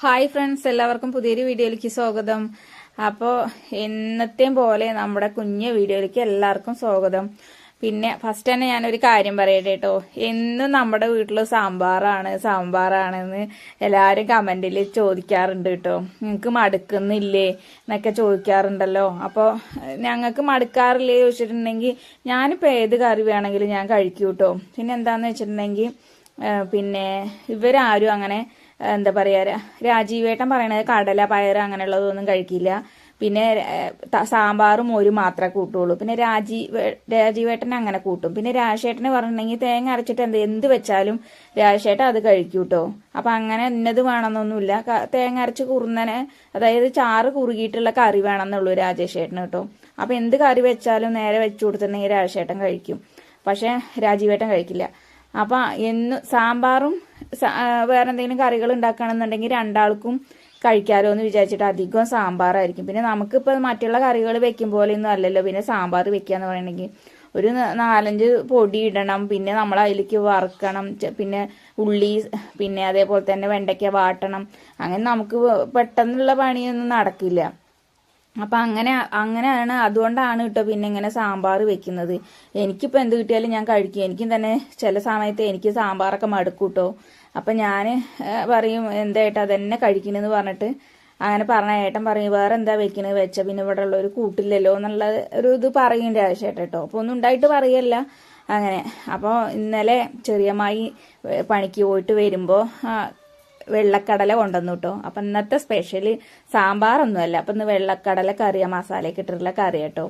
Hi friends എല്ലാവർക്കും പുതിയൊരു വീഡിയോയിലേക്ക് സ്വാഗതം. അപ്പോൾ എന്നത്തെയും പോലെ നമ്മുടെ കുഞ്ഞ് വീഡിയോയിലേക്ക് എല്ലാവർക്കും സ്വാഗതം. പിന്നെ ഫസ്റ്റ് തന്നെ ഞാനൊരു കാര്യം പറയട്ടെ കേട്ടോ എന്നും നമ്മുടെ വീട്ടിൽ സാമ്പാറാണ് സാമ്പാറാണെന്ന് എല്ലാവരും കമന്റിൽ ചോദിക്കാറുണ്ട് കേട്ടോ നിങ്ങൾക്ക് മടുക്കുന്നില്ലേ? എന്നൊക്കെ ചോദിക്കാറുണ്ടല്ലോ. അപ്പോൾ ഞങ്ങൾക്ക് മടുക്കാറില്ലേ ചോദിച്ചിട്ടുണ്ടെങ്കിൽ ഞാനിപ്പോൾ ഏത് കറി വേണമെങ്കിലും ഞാൻ കഴിക്കും കേട്ടോ പിന്നെ എന്താണെന്ന് വെച്ചിട്ടുണ്ടെങ്കിൽ പിന്നെ ഇവരാരും അങ്ങനെ എന്താ പറയുക രാജീവേട്ടൻ പറയണത് കടല പയർ അങ്ങനെയുള്ളതൊന്നും കഴിക്കില്ല. പിന്നെ സാമ്പാറും ഒരു മാത്രമേ കൂട്ടുള്ളൂ. പിന്നെ രാജീവ് രാജീവേട്ടൻ അങ്ങനെ കൂട്ടും. പിന്നെ രാജേട്ടന് പറഞ്ഞിട്ടുണ്ടെങ്കിൽ തേങ്ങ അരച്ചിട്ട് എന്ത് എന്ത് വെച്ചാലും രാജേട്ടൻ അത് കഴിക്കും കേട്ടോ അപ്പം അങ്ങനെ ഇന്നത് വേണമെന്നൊന്നുമില്ല. തേങ്ങ അരച്ച് കുറുന്നനെ അതായത് ചാറ് കുറുകിയിട്ടുള്ള കറി വേണമെന്നുള്ളൂ രാജേഷേട്ടന് കേട്ടോ. അപ്പം എന്ത് കറി വെച്ചാലും നേരെ വെച്ചു കൊടുത്തിട്ടുണ്ടെങ്കിൽ രാജേട്ടൻ കഴിക്കും. പക്ഷേ രാജീവേട്ടൻ കഴിക്കില്ല. അപ്പം എന്ന് സാമ്പാറും വേറെ എന്തെങ്കിലും കറികൾ ഉണ്ടാക്കുകയാണെന്നുണ്ടെങ്കിൽ രണ്ടാൾക്കും കഴിക്കാലോ എന്ന് വിചാരിച്ചിട്ട് അധികം സാമ്പാറായിരിക്കും. പിന്നെ നമുക്കിപ്പോൾ മറ്റുള്ള കറികൾ വെക്കും പോലെയൊന്നും അല്ലല്ലോ. പിന്നെ സാമ്പാർ വെക്കുക എന്ന് പറയണമെങ്കിൽ ഒരു നാലഞ്ച് പൊടി ഇടണം. പിന്നെ നമ്മൾ അതിലേക്ക് വറുക്കണം. പിന്നെ ഉള്ളി പിന്നെ അതേപോലെ തന്നെ വെണ്ടയ്ക്ക വാട്ടണം. അങ്ങനെ നമുക്ക് പെട്ടെന്നുള്ള പണിയൊന്നും നടക്കില്ല. അപ്പം അങ്ങനെ അങ്ങനെയാണ് അതുകൊണ്ടാണ് കേട്ടോ പിന്നെ ഇങ്ങനെ സാമ്പാർ വെക്കുന്നത്. എനിക്കിപ്പോൾ എന്ത് കിട്ടിയാലും ഞാൻ കഴിക്കും. എനിക്കും തന്നെ ചില സമയത്ത് എനിക്ക് സാമ്പാറൊക്കെ മടുക്കും കേട്ടോ അപ്പം ഞാൻ പറയും എന്താ ഏട്ടാ അതന്നെ കഴിക്കണമെന്ന് പറഞ്ഞിട്ട് അങ്ങനെ പറഞ്ഞ ഏട്ടൻ പറയും വേറെ എന്താ വെക്കണത് വെച്ച പിന്നെ ഇവിടെ ഉള്ള ഒരു കൂട്ടില്ലല്ലോ? എന്നുള്ള ഒരു ഇത് പറയേണ്ട ആവശ്യമായിട്ട് കേട്ടോ അപ്പോൾ ഒന്നും ഉണ്ടായിട്ട് പറയല്ല. അങ്ങനെ. അപ്പോൾ ഇന്നലെ ചെറിയമായി പണിക്ക് പോയിട്ട് വരുമ്പോൾ വെള്ളക്കടല കൊണ്ടുവന്നു കേട്ടോ അപ്പം ഇന്നത്തെ സ്പെഷ്യൽ സാമ്പാറൊന്നുമല്ല. അപ്പം ഇന്ന് വെള്ളക്കടല കറിയാ മസാലയൊക്കെ ഇട്ടിട്ടുള്ള കറി കേട്ടോ.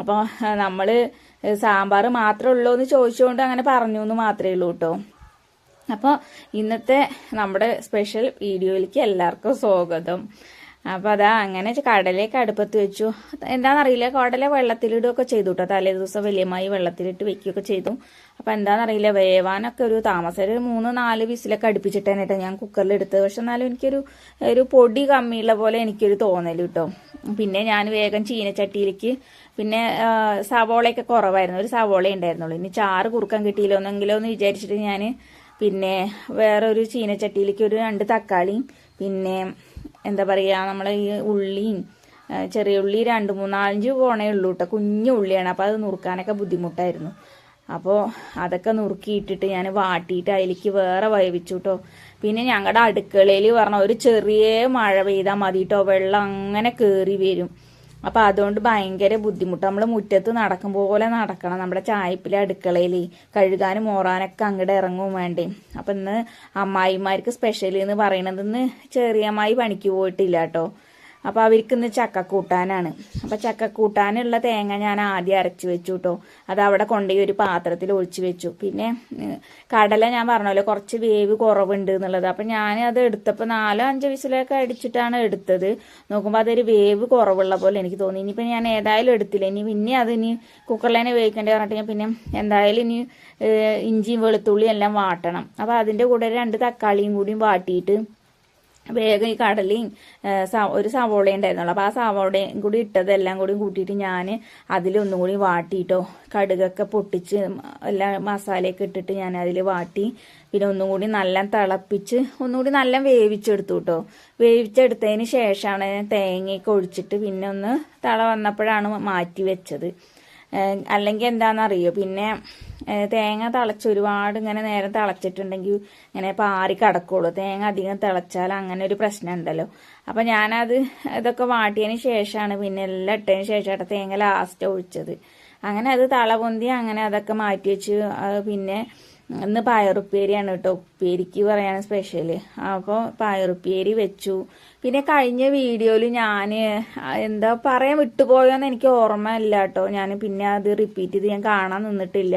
അപ്പോൾ നമ്മൾ സാമ്പാർ മാത്രമേ ഉള്ളൂ എന്ന് ചോദിച്ചുകൊണ്ട് അങ്ങനെ പറഞ്ഞു എന്ന് മാത്രമേ ഉള്ളൂ കേട്ടോ അപ്പോൾ ഇന്നത്തെ നമ്മുടെ സ്പെഷ്യൽ വീഡിയോയിലേക്ക് എല്ലാവർക്കും സ്വാഗതം. അപ്പോൾ അതാ അങ്ങനെ കടലയൊക്കെ അടുപ്പത്ത് വെച്ചു. എന്താണെന്നറിയില്ല കടല വെള്ളത്തിലിടുകയൊക്കെ ചെയ്തു കേട്ടോ തലേ ദിവസം വലിയമായി വെള്ളത്തിലിട്ട് വെക്കുകയൊക്കെ ചെയ്തു. അപ്പോൾ എന്താണെന്നറിയില്ല വേവാനൊക്കെ ഒരു താമസം. ഒരു മൂന്ന് നാല് വിസിലൊക്കെ അടുപ്പിച്ചിട്ടാണ് കേട്ടോ ഞാൻ കുക്കറിൽ എടുത്തത് പക്ഷെ എന്നാലും എനിക്കൊരു ഒരു പൊടി കമ്മിയുള്ള പോലെ എനിക്കൊരു തോന്നൽ കേട്ടോ പിന്നെ ഞാൻ വേഗം ചീനച്ചട്ടിയിലേക്ക് പിന്നെ സവോളയൊക്കെ കുറവായിരുന്നു. ഒരു സവോള ഉണ്ടായിരുന്നുള്ളൂ. ഇനി ചാറ് കുറുക്കാൻ കിട്ടിയില്ല ഒന്നെങ്കിലോ എന്ന് വിചാരിച്ചിട്ട് ഞാൻ പിന്നെ വേറൊരു ചീനച്ചട്ടിയിലേക്ക് ഒരു രണ്ട് തക്കാളിയും പിന്നെ എന്താ പറയുക നമ്മൾ ഈ ഉള്ളിയും ചെറിയ ഉള്ളി രണ്ട് മൂന്നാലഞ്ച് പോണേ ഉള്ളൂ കേട്ടോ കുഞ്ഞു ഉള്ളിയാണ്. അപ്പോൾ അത് നുറുക്കാനൊക്കെ ബുദ്ധിമുട്ടായിരുന്നു. അപ്പോൾ അതൊക്കെ നുറുക്കിയിട്ടിട്ട് ഞാൻ വാട്ടിയിട്ട് അതിലേക്ക് വേറെ വേവിച്ചു കേട്ടോ പിന്നെ ഞങ്ങളുടെ അടുക്കളയിൽ പറഞ്ഞ ഒരു ചെറിയ മഴ പെയ്താൽ മതി കേട്ടോ വെള്ളം അങ്ങനെ കയറി വരും. അപ്പൊ അതുകൊണ്ട് ഭയങ്കര ബുദ്ധിമുട്ട്. നമ്മൾ മുറ്റത്ത് നടക്കും പോലെ നടക്കണം. നമ്മുടെ ചായപ്പിലെ അടുക്കളയിൽ കഴുകാനും ഓറാനൊക്കെ അങ്ങോട്ട് ഇറങ്ങും വേണ്ടേ. അപ്പൊ ഇന്ന് അമ്മായിമാർക്ക് സ്പെഷ്യൽ എന്ന് പറയണതെന്ന് ചെറിയമ്മായി പണിക്ക് പോയിട്ടില്ല കേട്ടോ അപ്പൊ അവർക്ക് ഇന്ന് അപ്പൊ ചക്കക്കൂട്ടാനുള്ള തേങ്ങ ഞാൻ ആദ്യം അരച്ചു വെച്ചു കേട്ടോ അത് അവിടെ കൊണ്ടുപോയി ഒരു പാത്രത്തിൽ ഒഴിച്ചു വെച്ചു. പിന്നെ കടല ഞാൻ പറഞ്ഞല്ലോ കുറച്ച് വേവ് കുറവുണ്ട് എന്നുള്ളത്. അപ്പൊ ഞാൻ അത് എടുത്തപ്പോൾ നാലോ അഞ്ചോ വിസിലൊക്കെ അടിച്ചിട്ടാണ് എടുത്തത്. നോക്കുമ്പോൾ അതൊരു വേവ് കുറവുള്ള പോലെ എനിക്ക് തോന്നി. ഇനിയിപ്പോൾ ഞാൻ ഏതായാലും എടുത്തില്ല. ഇനി പിന്നെ അത് ഇനി കുക്കറിൽ തന്നെ ഉപയോഗിക്കേണ്ടി പറഞ്ഞിട്ട് ഞാൻ പിന്നെ എന്തായാലും ഇനി ഇഞ്ചിയും വെളുത്തുള്ളിയും എല്ലാം വാട്ടണം. അപ്പോൾ അതിന്റെ കൂടെ രണ്ട് തക്കാളിയും കൂടിയും വാട്ടിയിട്ട് വേഗം ഈ കടലയും ഒരു സവോള ഉണ്ടായിരുന്നുള്ളൂ. അപ്പോൾ ആ സവോളയും കൂടി ഇട്ടതെല്ലാം കൂടി കൂട്ടിയിട്ട് ഞാൻ അതിലൊന്നും കൂടി വാട്ടിയിട്ടോ കടുകൊക്കെ പൊട്ടിച്ച് എല്ലാം മസാലയൊക്കെ ഇട്ടിട്ട് ഞാൻ അതിൽ വാട്ടി പിന്നെ ഒന്നും കൂടി നല്ല തിളപ്പിച്ച് ഒന്നും കൂടി നല്ല വേവിച്ചെടുത്തു കേട്ടോ വേവിച്ചെടുത്തതിന് ശേഷമാണ് തേങ്ങയൊക്കെ ഒഴിച്ചിട്ട് പിന്നെ ഒന്ന് തിള വന്നപ്പോഴാണ് മാറ്റി വെച്ചത്. അല്ലെങ്കിൽ എന്താണെന്നറിയോ? പിന്നെ തേങ്ങ തിളച്ച് ഒരുപാട് ഇങ്ങനെ നേരം തിളച്ചിട്ടുണ്ടെങ്കിൽ ഇങ്ങനെ പാറി കിടക്കുള്ളൂ. തേങ്ങ അധികം തിളച്ചാൽ അങ്ങനെ ഒരു പ്രശ്നം ഉണ്ടല്ലോ അപ്പം ഞാനത് ഇതൊക്കെ വാട്ടിയതിന് ശേഷമാണ് പിന്നെ എല്ലാം ഇട്ടതിന് ശേഷമാണ് തേങ്ങ ലാസ്റ്റ് ഒഴിച്ചത്. അങ്ങനെ അത് തള പൊന്തി അങ്ങനെ അതൊക്കെ മാറ്റി വെച്ച് പിന്നെ ഇന്ന് പയറുപ്പേരിയാണ് കേട്ടോ. ഉപ്പേരിക്ക് പറയാണ് സ്പെഷ്യൽ അപ്പോൾ പയറുപ്പേരി വെച്ചു. പിന്നെ കഴിഞ്ഞ വീഡിയോയിൽ ഞാൻ എന്താ പറയാൻ വിട്ടുപോയോന്ന് എനിക്ക് ഓർമ്മയില്ല കേട്ടോ. ഞാൻ പിന്നെ അത് റിപ്പീറ്റ് ചെയ്ത് ഞാൻ കാണാൻ നിന്നിട്ടില്ല.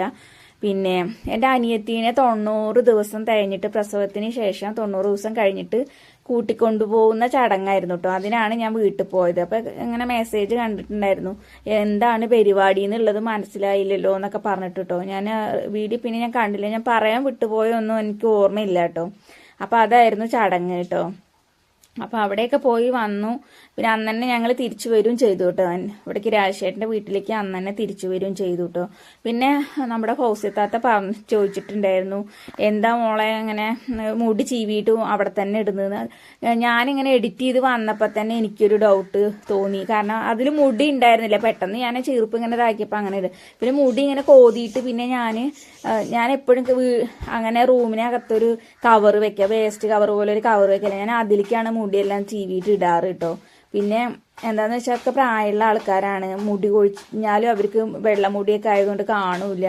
പിന്നെ എന്റെ അനിയത്തീനെ തൊണ്ണൂറ് ദിവസം തികഞ്ഞിട്ട് പ്രസവത്തിന് ശേഷം തൊണ്ണൂറ് ദിവസം കഴിഞ്ഞിട്ട് കൂട്ടിക്കൊണ്ടുപോകുന്ന ചടങ്ങായിരുന്നു കേട്ടോ അതിനാണ് ഞാൻ വീട്ടിൽ പോയത്. അപ്പൊ ഇങ്ങനെ മെസ്സേജ് കണ്ടിട്ടുണ്ടായിരുന്നു. എന്താണ് പരിപാടി എന്നുള്ളത് മനസ്സിലായില്ലല്ലോ എന്നൊക്കെ പറഞ്ഞിട്ട് കേട്ടോ ഞാൻ വീഡിയോ പിന്നെ ഞാൻ കണ്ടില്ല. ഞാൻ പറയാൻ വിട്ടുപോയൊന്നും എനിക്ക് ഓർമ്മയില്ല കേട്ടോ അപ്പൊ അതായിരുന്നു ചടങ്ങ് കേട്ടോ അപ്പോൾ അവിടെയൊക്കെ പോയി വന്നു. പിന്നെ അന്ന് തന്നെ ഞങ്ങൾ തിരിച്ചു വരും ചെയ്തു കേട്ടോ ഇവിടേക്ക് രാജശേഖരന്റെ വീട്ടിലേക്ക് അന്ന് തന്നെ തിരിച്ചു വരും ചെയ്തു കേട്ടോ പിന്നെ നമ്മുടെ ഹൗസിത്താത്ത പറഞ്ഞ് ചോദിച്ചിട്ടുണ്ടായിരുന്നു എന്താ മോളെ അങ്ങനെ മുടി ചീവിയിട്ടും അവിടെ തന്നെ ഇടുന്നത് ഞാനിങ്ങനെ എഡിറ്റ് ചെയ്ത് വന്നപ്പോൾ തന്നെ എനിക്കൊരു ഡൗട്ട് തോന്നി. കാരണം അതിൽ മുടി ഉണ്ടായിരുന്നില്ല. പെട്ടെന്ന് ഞാൻ ചീർപ്പ് ഇങ്ങനെ ഇതാക്കിയപ്പോൾ അങ്ങനെ ഇടും പിന്നെ മുടി ഇങ്ങനെ കോതിയിട്ട് പിന്നെ ഞാൻ ഞാൻ എപ്പോഴും അങ്ങനെ റൂമിനകത്തൊരു കവർ വെക്കുക. വേസ്റ്റ് കവർ പോലെ ഒരു കവർ വെക്കില്ല ഞാൻ അതിലേക്കാണ് മുടിയെല്ലാം ചീവിയിട്ട് ഇടാറ് കേട്ടോ പിന്നെ എന്താന്ന് വെച്ചാൽ ഒക്കെ പ്രായമുള്ള ആൾക്കാരാണ്. മുടി കൊഴിഞ്ഞാലും അവർക്ക് വെള്ളമുടിയൊക്കെ ആയതുകൊണ്ട് കാണൂല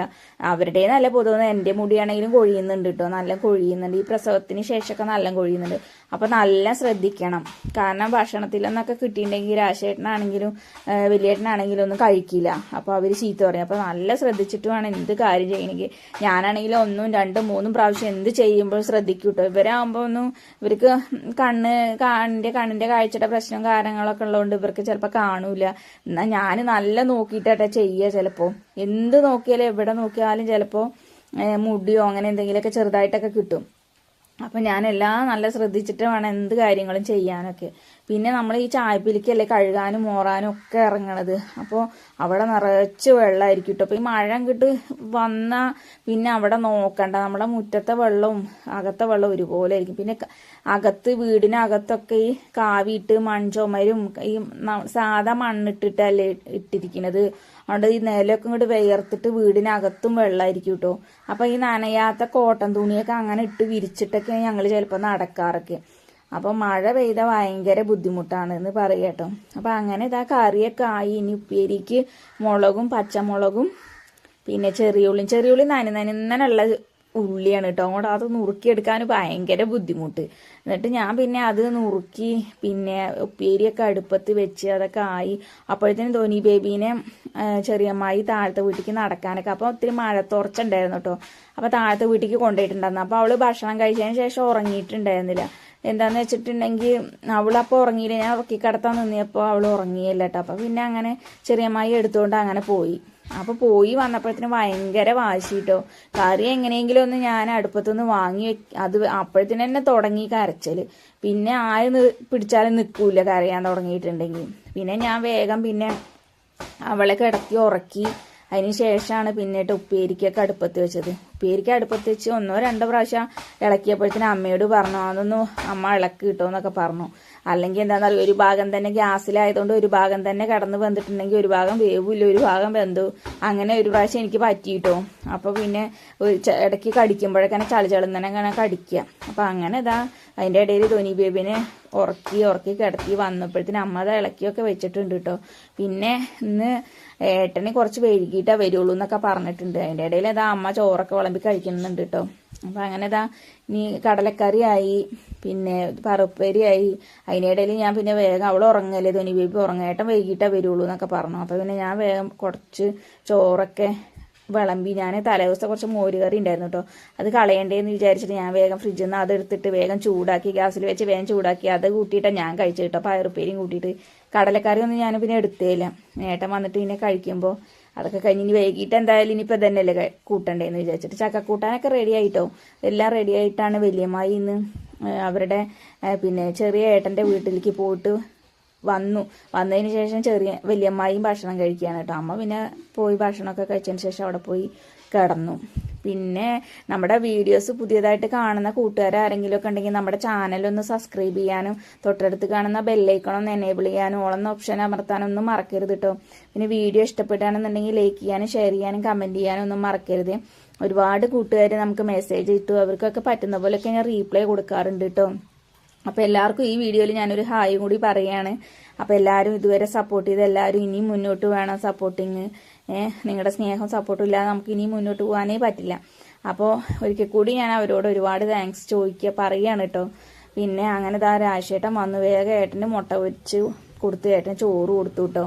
അവരുടെ നല്ല പൊതുവെ എന്റെ മുടിയാണെങ്കിലും കൊഴിയുന്നുണ്ട് കേട്ടോ നല്ല കൊഴിയുന്നുണ്ട്. ഈ പ്രസവത്തിന് ശേഷമൊക്കെ നല്ല കൊഴിയുന്നുണ്ട്. അപ്പോൾ നല്ല ശ്രദ്ധിക്കണം. കാരണം ഭക്ഷണത്തിലൊന്നൊക്കെ കിട്ടിയിട്ടുണ്ടെങ്കിൽ രാശേട്ടനാണെങ്കിലും വലിയേട്ടനാണെങ്കിലും ഒന്നും കഴിക്കില്ല. അപ്പോൾ അവർ ചീത്ത പറയും. അപ്പോൾ നല്ല ശ്രദ്ധിച്ചിട്ട് വേണം എന്ത് കാര്യം ചെയ്യണമെങ്കിൽ. ഞാനാണെങ്കിലും ഒന്നും രണ്ടും മൂന്നും പ്രാവശ്യം എന്ത് ചെയ്യുമ്പോൾ ശ്രദ്ധിക്കും കേട്ടോ ഇവരാകുമ്പോൾ ഒന്നും ഇവർക്ക് കണ്ണ് കണ്ണിന്റെ കണ്ണിന്റെ കാഴ്ചയുടെ പ്രശ്നം കാര്യങ്ങളൊക്കെ ഉള്ളതുകൊണ്ട് ഇവർക്ക് ചിലപ്പോൾ കാണൂല. എന്നാൽ ഞാൻ നല്ല നോക്കിയിട്ടാ ചെയ്യുക ചിലപ്പോൾ എന്ത് നോക്കിയാലും എവിടെ നോക്കിയാലും ചിലപ്പോൾ മുടിയോ അങ്ങനെ എന്തെങ്കിലുമൊക്കെ ചെറുതായിട്ടൊക്കെ കിട്ടും. അപ്പം ഞാനെല്ലാം നല്ല ശ്രദ്ധിച്ചിട്ട് വേണം എന്ത് കാര്യങ്ങളും ചെയ്യാനൊക്കെ. പിന്നെ നമ്മൾ ഈ ചായപ്പിലിക്കല്ലേ കഴുകാനും മോറാനും ഒക്കെ ഇറങ്ങണത്. അപ്പോൾ അവിടെ നിറച്ച് വെള്ളമായിരിക്കും കേട്ടോ അപ്പോൾ ഈ മഴ കിട്ട് വന്നാൽ പിന്നെ അവിടെ നോക്കണ്ട. നമ്മുടെ മുറ്റത്തെ വെള്ളവും അകത്തെ വെള്ളവും ഒരുപോലെ ആയിരിക്കും. പിന്നെ അകത്ത് വീടിനകത്തൊക്കെ ഈ കാവിയിട്ട് മൺചുമരും ഈ സാധാ മണ്ണിട്ടിട്ടല്ലേ ഇട്ടിരിക്കുന്നത് അതുകൊണ്ട് ഈ നിലമൊക്കെ ഇങ്ങോട്ട് വിയർത്തിട്ട് വീടിനകത്തും വെള്ളമായിരിക്കും കേട്ടോ അപ്പോൾ ഈ നനയാത്ത കോട്ടൻ തുണിയൊക്കെ അങ്ങനെ ഇട്ട് വിരിച്ചിട്ടൊക്കെ ഞങ്ങൾ ചിലപ്പോൾ നടക്കാറൊക്കെ. അപ്പോൾ മഴ പെയ്ത ഭയങ്കര ബുദ്ധിമുട്ടാണ് എന്ന് പറയട്ടോ അപ്പോൾ അങ്ങനെ ഇതാ കറിയൊക്കെ ആയി. ഇനി ഉപ്പേരിക്ക് മുളകും പച്ചമുളകും പിന്നെ ചെറിയുള്ളിയും ചെറിയുള്ളി നനി നനിന്നനുള്ള ഉള്ളിയാണ് കേട്ടോ. അങ്ങോട്ട് അത് നുറുക്കിയെടുക്കാൻ ഭയങ്കര ബുദ്ധിമുട്ട്. എന്നിട്ട് ഞാൻ പിന്നെ അത് നുറുക്കി പിന്നെ ഉപ്പേരിയൊക്കെ അടുപ്പത്ത് വെച്ച് അതൊക്കെ ആയി. അപ്പോഴത്തേനും ധോനി ബേബീനെ ചെറിയമ്മായി താഴത്തെ വീട്ടിലേക്ക് നടക്കാനൊക്കെ. അപ്പോൾ ഒത്തിരി മഴത്തുറച്ചുണ്ടായിരുന്നു കേട്ടോ. അപ്പോൾ താഴത്തെ വീട്ടിലേക്ക് കൊണ്ടുപോയിട്ടുണ്ടായിരുന്നു. അപ്പോൾ അവൾ ഭക്ഷണം കഴിച്ചതിന് ശേഷം ഉറങ്ങിയിട്ടുണ്ടായിരുന്നില്ല. എന്താന്ന് വെച്ചിട്ടുണ്ടെങ്കിൽ അവളപ്പോൾ ഉറങ്ങിയില്ല. ഞാൻ ഉറക്കി കിടത്താൻ നിന്നിയപ്പോൾ അവൾ ഉറങ്ങിയില്ല കേട്ടോ അപ്പോൾ പിന്നെ അങ്ങനെ ചെറിയമ്മായി എടുത്തുകൊണ്ട് അങ്ങനെ പോയി. അപ്പോൾ പോയി വന്നപ്പോഴത്തേനും ഭയങ്കര വാശി കേട്ടോ കറി എങ്ങനെയെങ്കിലും ഒന്ന് ഞാൻ അടുപ്പത്തുനിന്ന് വാങ്ങി അത് അപ്പോഴത്തേന് തന്നെ തുടങ്ങി കരച്ചൽ പിന്നെ ആര് പിടിച്ചാലും നിൽക്കൂല കരയാൻ തുടങ്ങിയിട്ടുണ്ടെങ്കിൽ. പിന്നെ ഞാൻ വേഗം പിന്നെ അവളെ കിടത്തി ഉറക്കി അതിന് ശേഷമാണ് പിന്നീട് ഉപ്പേരിക്കൊക്കെ അടുപ്പത്ത് വെച്ചത്. ഉപ്പേരിക്ക് അടുപ്പത്ത് വെച്ച് ഒന്നോ രണ്ടോ പ്രാവശ്യം ഇളക്കിയപ്പോഴത്തേനും അമ്മയോട് പറഞ്ഞു അതൊന്നും അമ്മ ഇളക്ക് കിട്ടുമെന്നൊക്കെ പറഞ്ഞു. അല്ലെങ്കിൽ എന്താണെന്ന് പറയുക ഒരു ഭാഗം തന്നെ ഗ്യാസിലായതുകൊണ്ട് ഒരു ഭാഗം തന്നെ കടന്ന് വെന്തിട്ടുണ്ടെങ്കിൽ ഒരു ഭാഗം വേവില്ല ഒരു ഭാഗം വെന്തു. അങ്ങനെ ഒരു പ്രാവശ്യം എനിക്ക് പറ്റിയിട്ടോ അപ്പോൾ പിന്നെ ഇടയ്ക്ക് കടിക്കുമ്പോഴൊക്കെ ചളി ചളിന്നനെ അങ്ങനെ കടിക്കുക. അപ്പോൾ അങ്ങനെ ഇതാ അതിന്റെ ഇടയിൽ ധോനി ബേബിനെ ഉറക്കി ഉറക്കി കിടത്തി വന്നപ്പോഴത്തേന് അമ്മ അത് ഇളക്കിയൊക്കെ വെച്ചിട്ടുണ്ട് കേട്ടോ പിന്നെ ഇന്ന് ഏട്ടനെ കുറച്ച് വൈകിട്ടേ വരുള്ളൂ എന്നൊക്കെ പറഞ്ഞിട്ടുണ്ട്. അതിന്റെ ഇടയിൽ ഇതാ അമ്മ ചോറൊക്കെ വിളമ്പി കഴിക്കുന്നുണ്ട് കേട്ടോ അപ്പം അങ്ങനെ ഇതാ നീ കടലക്കറിയായി പിന്നെ പറുപ്പേരിയായി അതിനിടയിൽ ഞാൻ പിന്നെ വേഗം അവൾ ഉറങ്ങല്ലേ ധോനി ബേബി ഉറങ്ങേട്ടം വൈകിട്ടേ വരുള്ളൂ എന്നൊക്കെ പറഞ്ഞു. അപ്പോൾ പിന്നെ ഞാൻ വേഗം കുറച്ച് ചോറൊക്കെ വിളമ്പി. ഞാൻ തലേദിവസം കുറച്ച് മോരുകറി ഉണ്ടായിരുന്നു കേട്ടോ അത് കളയണ്ടേന്ന് വിചാരിച്ചിട്ട് ഞാൻ വേഗം ഫ്രിഡ്ജിൽ നിന്ന് അതെടുത്തിട്ട് വേഗം ചൂടാക്കി ഗ്യാസിൽ വെച്ച് വേഗം ചൂടാക്കി അത് കൂട്ടിയിട്ടാണ് ഞാൻ കഴിച്ചു കേട്ടോ പയറുപ്പേരിയും കൂട്ടിയിട്ട്. കടലക്കറി ഒന്നും ഞാൻ പിന്നെ എടുത്തേല നേട്ടം വന്നിട്ട് പിന്നെ കഴിക്കുമ്പോൾ അതൊക്കെ കഴിഞ്ഞ് ഇനി വൈകിട്ട് എന്തായാലും ഇനിയിപ്പോൾ തന്നെയല്ലേ കൂട്ടണ്ടേന്ന് വിചാരിച്ചിട്ട് ചക്കക്കൂട്ടാനൊക്കെ റെഡി ആയിട്ടോ. എല്ലാം റെഡി ആയിട്ടാണ് വലിയമ്മായി ഇന്ന് അവരുടെ പിന്നെ ചെറിയ ഏട്ടന്റെ വീട്ടിലേക്ക് പോയിട്ട് വന്നു. വന്നതിന് ശേഷം ചെറിയ വലിയമ്മായും ഭക്ഷണം കഴിക്കുകയാണ് കേട്ടോ. അമ്മ പിന്നെ പോയി ഭക്ഷണമൊക്കെ കഴിച്ചതിന് ശേഷം അവിടെ പോയി കിടന്നു. പിന്നെ നമ്മുടെ വീഡിയോസ് പുതിയതായിട്ട് കാണുന്ന കൂട്ടുകാർ ആരെങ്കിലും ഒക്കെ ഉണ്ടെങ്കിൽ നമ്മുടെ ചാനലൊന്ന് സബ്സ്ക്രൈബ് ചെയ്യാനും തൊട്ടടുത്ത് കാണുന്ന ബെല്ലൈക്കണൊന്ന് എനേബിൾ ചെയ്യാനും ഓളെന്ന ഓപ്ഷൻ അമർത്താനും ഒന്നും മറക്കരുത് കേട്ടോ. പിന്നെ വീഡിയോ ഇഷ്ടപ്പെട്ടാണെന്നുണ്ടെങ്കിൽ ലൈക്ക് ചെയ്യാനും ഷെയർ ചെയ്യാനും കമന്റ് ചെയ്യാനും ഒന്നും മറക്കരുത്. ഒരുപാട് കൂട്ടുകാർ നമുക്ക് മെസ്സേജ് ഇട്ടു. അവർക്കൊക്കെ പറ്റുന്ന പോലെയൊക്കെ ഞാൻ റീപ്ലൈ കൊടുക്കാറുണ്ട് കേട്ടോ. അപ്പോൾ എല്ലാവർക്കും ഈ വീഡിയോയിൽ ഞാനൊരു ഹായ് കൂടി പറയുകയാണ് അപ്പോൾ എല്ലാവരും ഇതുവരെ സപ്പോർട്ട് ചെയ്ത് എല്ലാവരും ഇനിയും മുന്നോട്ട് വേണം സപ്പോർട്ടിങ് നിങ്ങളുടെ സ്നേഹം സപ്പോർട്ടും ഇല്ലാതെ നമുക്ക് ഇനിയും മുന്നോട്ട് പോകാനേ പറ്റില്ല. അപ്പോൾ ഒരിക്കൽ കൂടി ഞാൻ അവരോട് ഒരുപാട് താങ്ക്സ് ചോദിക്കുക പറയുകയാണ് കേട്ടോ പിന്നെ അങ്ങനെ ഇതാ രാശേട്ടൻ വന്നു. വേഗം ഏട്ടന്റെ മുട്ട വെച്ച് കൊടുത്തു. ഏട്ടൻ ചോറ് കൊടുത്തു കേട്ടോ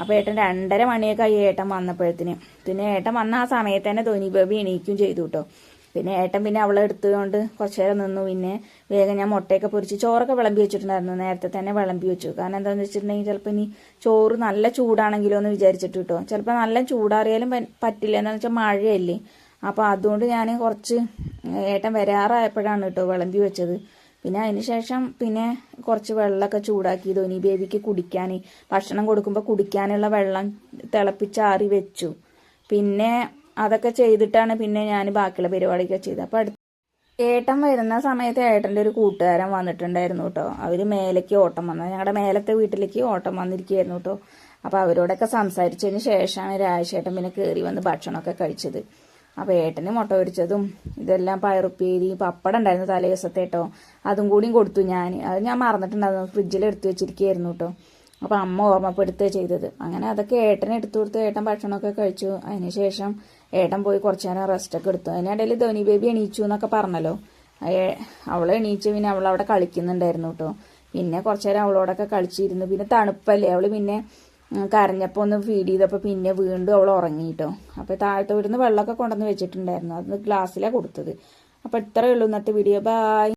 അപ്പോൾ ഏട്ടൻ രണ്ടര മണിയൊക്കെ ആയി ഏട്ടൻ വന്നപ്പോഴത്തിന്. പിന്നെ ഏട്ടൻ വന്ന ആ സമയത്ത് തന്നെ ധോനി ബേബി എണീക്കും ചെയ്തു കേട്ടോ പിന്നെ ഏട്ടൻ പിന്നെ അവളെ എടുത്തുകൊണ്ട് കുറച്ചു നേരം നിന്നു. പിന്നെ വേഗം ഞാൻ മുട്ടയൊക്കെ പൊരിച്ച് ചോറൊക്കെ വിളമ്പി വെച്ചിട്ടുണ്ടായിരുന്നു. നേരത്തെ തന്നെ വിളമ്പി വെച്ചു. കാരണം എന്താന്ന് വെച്ചിട്ടുണ്ടെങ്കിൽ ചിലപ്പോൾ ഇനി ചോറ് നല്ല ചൂടാണെങ്കിലോ എന്ന് വിചാരിച്ചിട്ട് കേട്ടോ ചിലപ്പോൾ നല്ല ചൂടാറിയാലും പറ്റില്ല. എന്താണെന്ന് വെച്ചാൽ മഴയല്ലേ. അപ്പോൾ അതുകൊണ്ട് ഞാൻ കുറച്ച് ഏട്ടൻ വരാറായപ്പോഴാണ് കേട്ടോ വിളമ്പി വെച്ചത്. പിന്നെ അതിന് ശേഷം പിന്നെ കുറച്ച് വെള്ളമൊക്കെ ചൂടാക്കി ധോനി ബേബിക്ക് കുടിക്കാൻ ഭക്ഷണം കൊടുക്കുമ്പോൾ കുടിക്കാനുള്ള വെള്ളം തിളപ്പിച്ചാറി വെച്ചു. പിന്നെ അതൊക്കെ ചെയ്തിട്ടാണ് പിന്നെ ഞാൻ ബാക്കിയുള്ള പരിപാടിയൊക്കെ ചെയ്തത്. അപ്പോൾ അടുത്ത് ഏട്ടൻ വരുന്ന സമയത്ത് ഏട്ടന്റെ ഒരു കൂട്ടുകാരൻ വന്നിട്ടുണ്ടായിരുന്നു കേട്ടോ അവർ മേലേക്ക് ഓട്ടം വന്നത് ഞങ്ങളുടെ മേലത്തെ വീട്ടിലേക്ക് ഓട്ടം വന്നിരിക്കുകയായിരുന്നു കേട്ടോ അപ്പോൾ അവരോടൊക്കെ സംസാരിച്ചതിന് ശേഷമാണ് രാജേട്ടൻ പിന്നെ കയറി വന്ന് ഭക്ഷണമൊക്കെ കഴിച്ചത്. അപ്പോൾ ഏട്ടന് മുട്ട പൊരിച്ചതും ഇതെല്ലാം പയറുപ്പേരി പപ്പടം ഉണ്ടായിരുന്നു തലേ ദിവസത്തെ കേട്ടോ അതും കൂടിയും കൊടുത്തു ഞാൻ അത് ഞാൻ മറന്നിട്ടുണ്ടായിരുന്നു. ഫ്രിഡ്ജിൽ എടുത്തു വെച്ചിരിക്കുകയായിരുന്നു കേട്ടോ അപ്പോൾ അമ്മ ഓർമ്മപ്പെടുത്തുക ചെയ്തത്. അങ്ങനെ അതൊക്കെ ഏട്ടൻ എടുത്തു കൊടുത്ത് ഏട്ടൻ ഭക്ഷണമൊക്കെ കഴിച്ചു. അതിന് ശേഷം ഏട്ടൻ പോയി കുറച്ച് നേരം റെസ്റ്റൊക്കെ എടുത്തു. അതിനിടയിൽ ധോനി ബേബി എണീച്ചു എന്നൊക്കെ പറഞ്ഞല്ലോ. അവൾ എണീച്ചു പിന്നെ അവൾ അവിടെ കളിക്കുന്നുണ്ടായിരുന്നു കേട്ടോ പിന്നെ കുറച്ച് നേരം അവളോടൊക്കെ കളിച്ചിരുന്നു. പിന്നെ തണുപ്പല്ലേ അവൾ പിന്നെ കരഞ്ഞപ്പോൾ ഒന്ന് ഫീഡ് ചെയ്തപ്പോൾ പിന്നെ വീണ്ടും അവൾ ഉറങ്ങി കേട്ടോ അപ്പോൾ താഴത്തെ വീട്ടിൽ നിന്ന് വെള്ളമൊക്കെ കൊണ്ടുവന്ന് വെച്ചിട്ടുണ്ടായിരുന്നു. അത് ഗ്ലാസ്സിലാണ് കൊടുത്തത്. അപ്പോൾ ഇത്രയേ ഉള്ളൂ ഇന്നത്തെ വീഡിയോ ബൈ